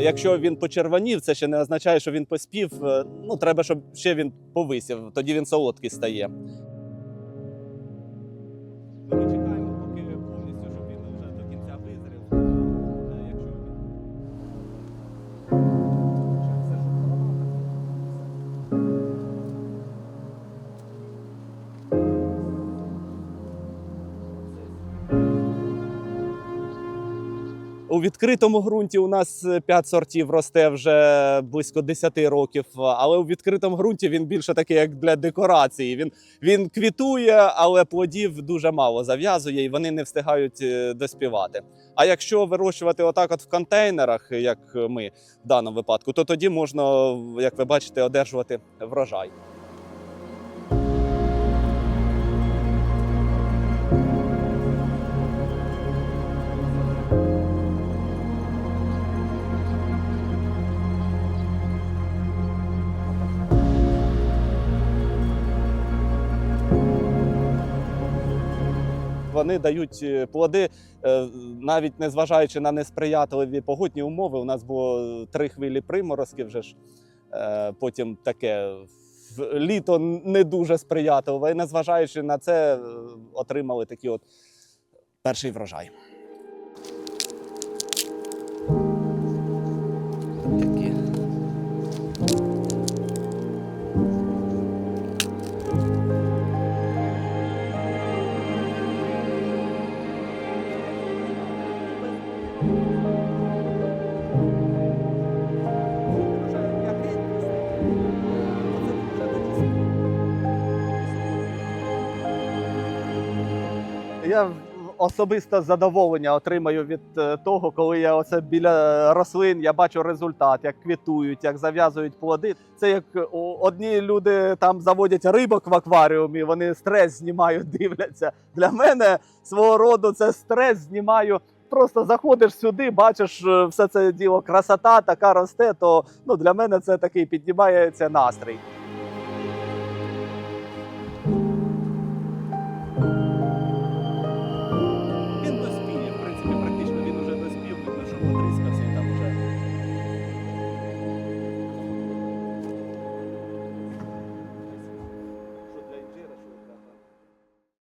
Якщо він почервонів, це ще не означає, що він поспів. Е, Ну, треба, щоб ще він повисів, тоді він солодкий стає. У відкритому ґрунті у нас 5 сортів росте вже близько 10 років, але у відкритому ґрунті він більше такий, як для декорації. Він, він квітує, але плодів дуже мало зав'язує і вони не встигають е, доспівати. А якщо вирощувати отак, от в контейнерах, як ми в даному випадку, то тоді можна, як ви бачите, одержувати врожай. Вони дають е, плоди, е, навіть незважаючи на несприятливі погодні умови. У нас було три хвилі приморозки Вже ж Е, потім таке літо не дуже сприятливе. І незважаючи на це, отримали такий от перший врожай. Я особисто задоволення отримаю від е, того, коли я оце біля рослин я бачу результат, як квітують, як зав'язують плоди. Це як одні люди там заводять рибок в акваріумі, вони стрес знімають, дивляться. Для мене свого роду це стрес знімаю. Просто заходиш сюди, бачиш е, все це діло, красота така росте. То ну для мене це такий піднімається настрій.